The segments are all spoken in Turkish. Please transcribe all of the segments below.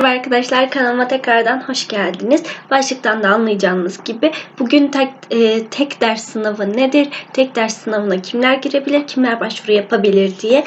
Merhaba arkadaşlar kanalıma tekrardan hoş geldiniz. Başlıktan da anlayacağınız gibi bugün tek, e, tek ders sınavı nedir? Tek ders sınavına kimler girebilir, kimler başvuru yapabilir diye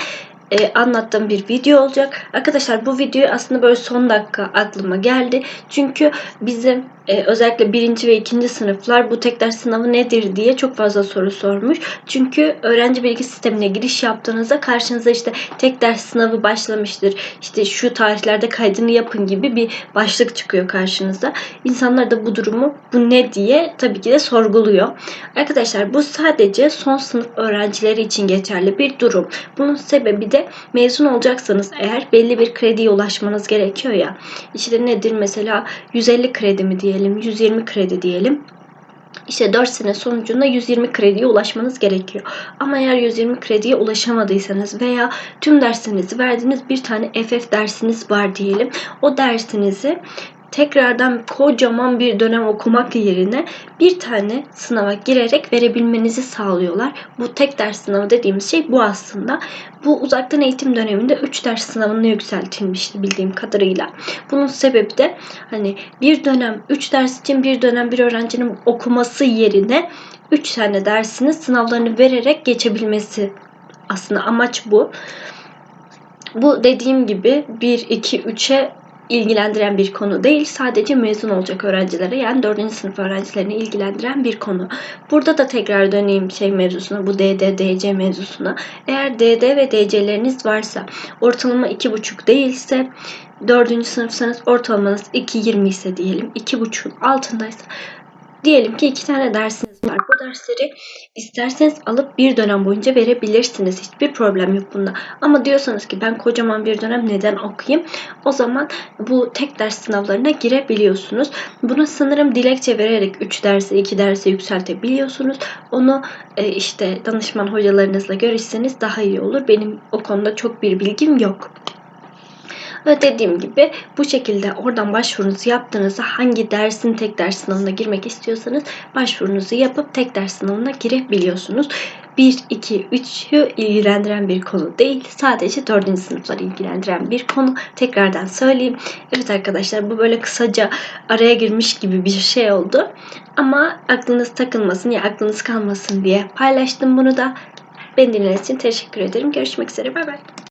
e, anlattığım bir video olacak. Arkadaşlar bu video aslında böyle son dakika aklıma geldi. Çünkü bizim e, özellikle birinci ve ikinci sınıflar bu tek ders sınavı nedir diye çok fazla soru sormuş. Çünkü öğrenci bilgi sistemine giriş yaptığınızda karşınıza işte tek ders sınavı başlamıştır. İşte şu tarihlerde kaydını yapın gibi bir başlık çıkıyor karşınıza. İnsanlar da bu durumu bu ne diye tabii ki de sorguluyor. Arkadaşlar bu sadece son sınıf öğrencileri için geçerli bir durum. Bunun sebebi de mezun olacaksanız eğer belli bir krediye ulaşmanız gerekiyor ya. İşte nedir mesela 150 kredi mi diyelim, 120 kredi diyelim. İşte 4 sene sonucunda 120 krediye ulaşmanız gerekiyor. Ama eğer 120 krediye ulaşamadıysanız veya tüm derslerinizi verdiğiniz bir tane FF dersiniz var diyelim. O dersinizi tekrardan kocaman bir dönem okumak yerine bir tane sınava girerek verebilmenizi sağlıyorlar. Bu tek ders sınavı dediğimiz şey bu aslında. Bu uzaktan eğitim döneminde 3 ders sınavına yükseltilmişti bildiğim kadarıyla. Bunun sebebi de hani bir dönem 3 ders için bir dönem bir öğrencinin okuması yerine 3 tane dersini sınavlarını vererek geçebilmesi. Aslında amaç bu. Bu dediğim gibi 1, 2, 3'e ilgilendiren bir konu değil. Sadece mezun olacak öğrencilere yani 4. sınıf öğrencilerini ilgilendiren bir konu. Burada da tekrar döneyim şey mevzusuna bu DD, DC mevzusuna. Eğer DD ve DC'leriniz varsa ortalama 2,5 değilse 4. sınıfsanız ortalamanız 2.20 ise diyelim 2.5'un altındaysa Diyelim ki iki tane dersiniz var. Bu dersleri isterseniz alıp bir dönem boyunca verebilirsiniz. Hiçbir problem yok bunda. Ama diyorsanız ki ben kocaman bir dönem neden okuyayım? O zaman bu tek ders sınavlarına girebiliyorsunuz. Bunu sanırım dilekçe vererek 3 dersi 2 dersi yükseltebiliyorsunuz. Onu e, işte danışman hocalarınızla görüşseniz daha iyi olur. Benim o konuda çok bir bilgim yok. Dediğim gibi bu şekilde oradan başvurunuzu yaptığınızda hangi dersin tek ders sınavına girmek istiyorsanız başvurunuzu yapıp tek ders sınavına girebiliyorsunuz. 1, 2, 3'ü ilgilendiren bir konu değil. Sadece 4. sınıfları ilgilendiren bir konu. Tekrardan söyleyeyim. Evet arkadaşlar bu böyle kısaca araya girmiş gibi bir şey oldu. Ama aklınız takılmasın ya aklınız kalmasın diye paylaştım bunu da. Beni dinlediğiniz için teşekkür ederim. Görüşmek üzere. Bay bay.